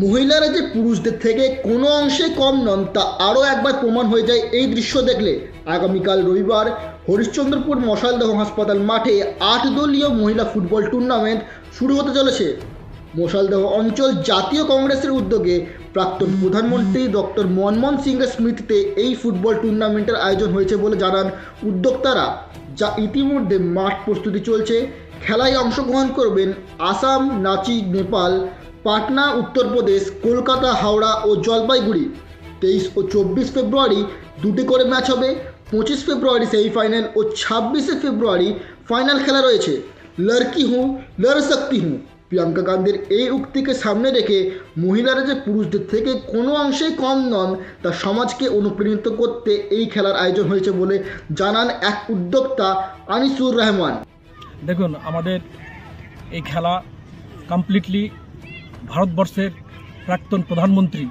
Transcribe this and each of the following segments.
মহিলারা যে পুরুষদের থেকে কোনো অংশে কম নন, তা আরও একবার প্রমাণ হয়ে যায় এই দৃশ্য দেখলে। আগামীকাল রবিবার হরিশ্চন্দ্রপুর মশালদহ হাসপাতাল মাঠে আট দলীয় মহিলা ফুটবল টুর্নামেন্ট শুরু হতে চলেছে। মশালদহ অঞ্চল জাতীয় কংগ্রেসের উদ্যোগে প্রাক্তন প্রধানমন্ত্রী ডক্টর মনমোহন সিংয়ের স্মৃতিতে এই ফুটবল টুর্নামেন্টের আয়োজন হয়েছে বলে জানান উদ্যোক্তারা, যা ইতিমধ্যে মাঠ প্রস্তুতি চলছে। খেলায় অংশগ্রহণ করবেন আসাম নাচিক নেপাল পাটনা উত্তরপ্রদেশ কলকাতা, হাওড়া ও জলপাইগুড়ি। তেইশ ও চব্বিশ ফেব্রুয়ারি দুটি করে ম্যাচ হবে। পঁচিশ ফেব্রুয়ারি সেমিফাইনাল ও ছাব্বিশে ফেব্রুয়ারি ফাইনাল খেলা রয়েছে। লড়কি হুঁ, লড় শক্তি হুঁ। প্রিয়াঙ্কা গান্ধীর এই উক্তিকে সামনে রেখে মহিলারা যে পুরুষদের থেকে কোনো অংশেই কম নন, তা সমাজকে অনুপ্রাণিত করতে এই খেলার আয়োজন হয়েছে বলে জানান এক উদ্যোক্তা আনিসুর রহমান। দেখুন, আমাদের এই খেলা কমপ্লিটলি ভারতবর্ষের প্রাক্তন প্রধানমন্ত্রী,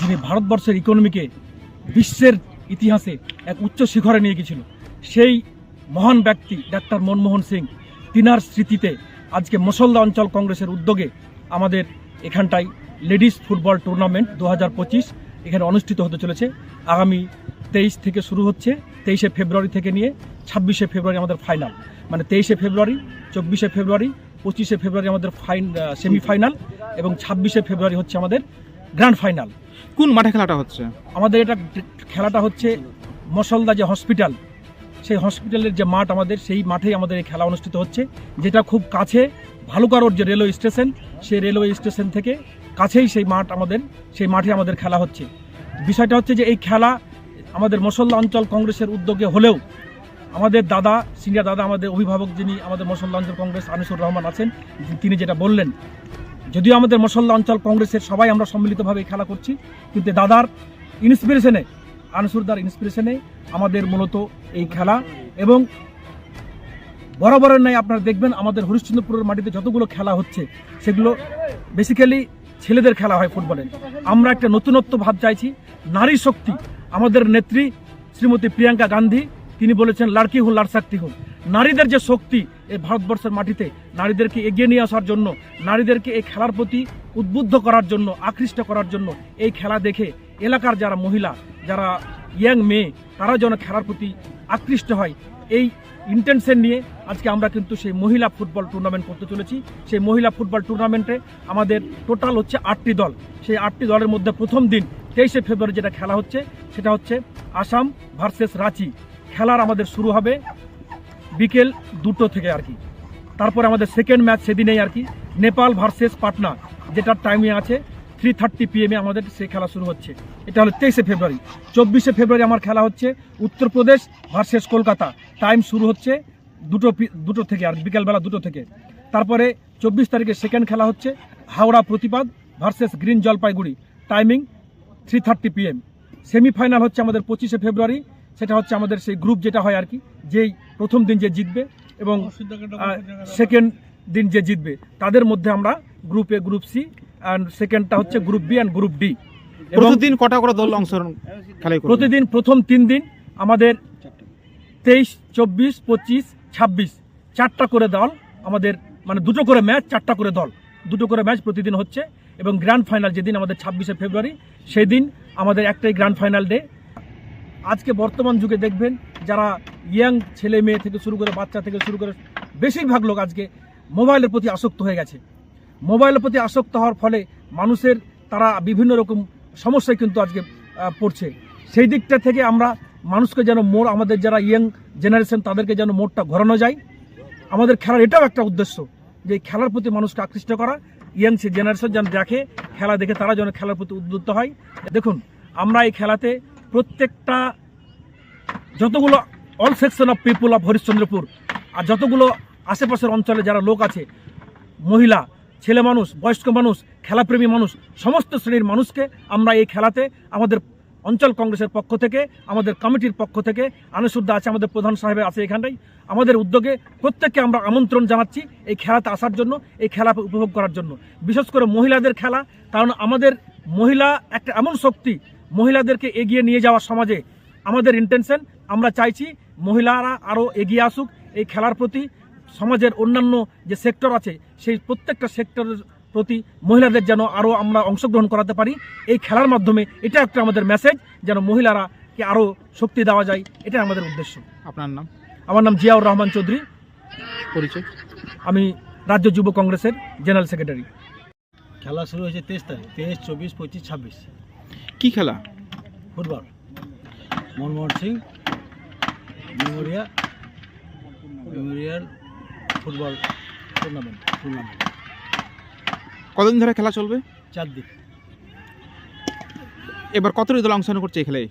যিনি ভারতবর্ষের ইকোনমিকে বিশ্বের ইতিহাসে এক উচ্চ শিখরে নিয়ে গেছিল সেই মহান ব্যক্তি ডাক্তার মনমোহন সিং, তিনার স্মৃতিতে আজকে মুসলদা অঞ্চল কংগ্রেসের উদ্যোগে আমাদের এখানটায় লেডিস ফুটবল টুর্নামেন্ট দু হাজার পঁচিশ এখানে অনুষ্ঠিত হতে চলেছে। আগামী তেইশ থেকে শুরু হচ্ছে, তেইশে ফেব্রুয়ারি থেকে নিয়ে ছাব্বিশে ফেব্রুয়ারি আমাদের ফাইনাল মানে তেইশে ফেব্রুয়ারি, চব্বিশে ফেব্রুয়ারি, পঁচিশে ফেব্রুয়ারি আমাদের ফাইন সেমিফাইনাল এবং ছাব্বিশে ফেব্রুয়ারি হচ্ছে আমাদের গ্র্যান্ড ফাইনাল কোন মাঠে খেলাটা হচ্ছে? আমাদের এটা খেলাটা হচ্ছে মশলদা যে হসপিটাল সেই হসপিটালের যে মাঠ আমাদের সেই মাঠেই আমাদের এই খেলা অনুষ্ঠিত হচ্ছে যেটা খুব কাছে ভালুকারোর যে রেলওয়ে স্টেশন সেই রেলওয়ে স্টেশন থেকে কাছেই সেই মাঠ আমাদের সেই মাঠে আমাদের খেলা হচ্ছে। বিষয়টা হচ্ছে যে এই খেলা আমাদের মশল্লা অঞ্চল কংগ্রেসের উদ্যোগে হলেও আমাদের দাদা সিনিয়র দাদা আমাদের অভিভাবক যিনি আমাদের মশল্লা অঞ্চল কংগ্রেস আনিসুর রহমান আছেন তিনি যেটা বললেন যদিও আমাদের মশল্লা অঞ্চল কংগ্রেসের সবাই আমরা সম্মিলিতভাবে খেলা করছি, কিন্তু দাদার ইন্সপিরেশনে আনসুরদার ইন্সপিরেশনে আমাদের মূলত এই খেলা। এবং বরাবরের নাই আপনারা দেখবেন আমাদের হরিশ্চন্দ্রপুরের মাটিতে যতগুলো খেলা হচ্ছে, সেগুলো বেসিক্যালি ছেলেদের খেলা হয় ফুটবলের আমরা একটা নতুনত্ব ভাব চাইছি, নারী শক্তি। আমাদের নেত্রী শ্রীমতী প্রিয়াঙ্কা গান্ধী, তিনি বলেছেন, লাড়কি হুন লাড়শাক্তি হুন। নারীদের যে শক্তি এই ভারতবর্ষের মাটিতে নারীদেরকে এগিয়ে নিয়ে আসার জন্য, নারীদেরকে এই খেলার প্রতি উদ্বুদ্ধ করার জন্য, আকৃষ্ট করার জন্য এই খেলা দেখে এলাকার যারা মহিলা, যারা ইয়াং মেয়ে তারা যেন খেলার প্রতি আকৃষ্ট হয়। এই ইন্টেনশন নিয়ে আজকে আমরা কিন্তু সেই মহিলা ফুটবল টুর্নামেন্ট করতে চলেছি। সেই মহিলা ফুটবল টুর্নামেন্টে আমাদের টোটাল হচ্ছে আটটি দল। সেই আটটি দলের মধ্যে প্রথম দিন তেইশে ফেব্রুয়ারি যেটা খেলা হচ্ছে, সেটা হচ্ছে আসাম ভার্সেস রাঁচি। খেলার আমাদের শুরু হবে বিকেল দুটো থেকে আর কি। তারপরে আমাদের সেকেন্ড ম্যাচ সেদিনেই আর কি, নেপাল ভার্সেস পাটনা, যেটার টাইমে আছে থ্রি থার্টি পিএমে আমাদের সেই খেলা শুরু হচ্ছে। এটা হলো তেইশে ফেব্রুয়ারি। চব্বিশে ফেব্রুয়ারি আমার খেলা হচ্ছে উত্তরপ্রদেশ ভার্সেস কলকাতা। টাইম শুরু হচ্ছে দুটো দুটো থেকে আর বিকেলবেলা দুটো থেকে। তারপরে চব্বিশ তারিখে সেকেন্ড খেলা হচ্ছে Howrah প্রতিপাদ versus green Jalpaiguri. Timing three thirty PM semifinal হচ্ছে আমাদের পঁচিশে ফেব্রুয়ারি, সেটা হচ্ছে আমাদের সেই গ্রুপ যেটা হয় আর কি, যেই প্রথম দিন যে জিতবে এবং সেকেন্ড দিন যে জিতবে তাদের মধ্যে আমরা group A group C and সেকেন্ডটা হচ্ছে group B and group D প্রতিদিন কটা করে দল অংশগ্রহণ প্রতিদিন প্রথম তিন দিন আমাদের তেইশ চব্বিশ পঁচিশ ছাব্বিশ চারটা করে দল আমাদের মানে দুটো করে ম্যাচ চারটা করে দল। দুটো করে ম্যাচ প্রতিদিন হচ্ছে এবং গ্র্যান্ড ফাইনাল যেদিন আমাদের ছাব্বিশে ফেব্রুয়ারি সেই দিন আমাদের একটাই গ্র্যান্ড ফাইনাল ডে আজকে বর্তমান যুগে দেখবেন যারা ইয়াং ছেলে মেয়ে থেকে শুরু করে বাচ্চা থেকে শুরু করে বেশিরভাগ লোক আজকে মোবাইলের প্রতি আসক্ত হয়ে গেছে। মোবাইলের প্রতি আসক্ত হওয়ার ফলে মানুষের তারা বিভিন্ন রকম সমস্যায় কিন্তু আজকে পড়ছে। সেই দিকটা থেকে আমরা মানুষকে যেন মোড় আমাদের যারা ইয়াং জেনারেশন তাদেরকে যেন মোড়টা ঘোরানো যায়। আমাদের খেলার এটাও একটা উদ্দেশ্য যে খেলার প্রতি মানুষকে আকৃষ্ট করা। ইয়াং সে জেনারেশন যেন দেখে, খেলা দেখে তারা যেন খেলার প্রতি উদ্বুদ্ধ হয়। দেখুন, আমরা এই খেলাতে প্রত্যেকটা যতগুলো all section of people of Harishchandrapur আর যতগুলো আশেপাশের অঞ্চলে যারা লোক আছে, মহিলা, ছেলে মানুষ, বয়স্ক মানুষ, খেলাপ্রেমী মানুষ, সমস্ত শ্রেণির মানুষকে আমরা এই খেলাতে আমাদের অঞ্চল কংগ্রেসের পক্ষ থেকে, আমাদের কমিটির পক্ষ থেকে আনসুদ্দা আছে আমাদের প্রধান সাহেব আছে এখানটাই, আমাদের উদ্যোগে প্রত্যেককে আমরা আমন্ত্রণ জানাচ্ছি এই খেলাতে আসার জন্য, এই খেলা উপভোগ করার জন্য। বিশেষ করে মহিলাদের খেলা, কারণ আমাদের মহিলা একটা এমন শক্তি, মহিলাদেরকে এগিয়ে নিয়ে যাওয়া সমাজে আমাদের ইন্টেনশন আমরা চাইছি মহিলারা আরও এগিয়ে আসুক এই খেলার প্রতি সমাজের অন্যান্য যে সেক্টর আছে সেই প্রত্যেকটা সেক্টরের প্রতি মহিলাদের যেন আরও আমরা অংশগ্রহণ করাতে পারি। এই খেলার মাধ্যমে এটা একটা আমাদের মেসেজ যেন মহিলারা মহিলারাকে আরও শক্তি দেওয়া যায় এটা আমাদের উদ্দেশ্য। আপনার নাম? আমার নাম জিয়াউর রহমান চৌধুরী। পরিচয়? আমি রাজ্য যুব কংগ্রেসের জেনারেল সেক্রেটারি। খেলা শুরু হয়েছে তেইশ তারিখ তেইশ চব্বিশ পঁচিশ ছাব্বিশ। কী খেলা? Football. Manmohan Singh মেমোরিয়া memorial football tournament tournament কতদিন ধরে খেলা চলবে? চার দিন। এবার কতটি দল অংশগ্রহণ করছে এই খেলায়?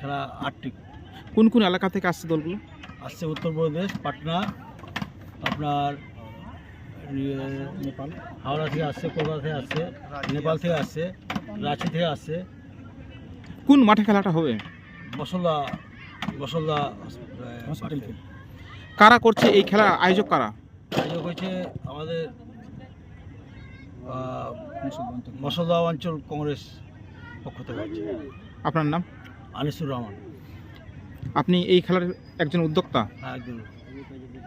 খেলা আটটি। কোন কোন এলাকা থেকে আসছে দলগুলো? আসছে উত্তরপ্রদেশ পাটনা আপনার ইয়ে, নেপাল। হাওড়া থেকে আসছে কলকাতা থেকে আসছে নেপাল থেকে আসছে রাঁচি থেকে আসছে। কোন মাঠে খেলাটা হবে? মশলা মশলা হসপিটাল কারা করছে এই খেলার আয়োজক কারা? আয়োজক হয়েছে আমাদের মশলদা মশলা অঞ্চল কংগ্রেস পক্ষ থেকে আপনার নাম? আনিসুর রহমান। আপনি এই খেলার একজন উদ্যোক্তা? হ্যাঁ একদম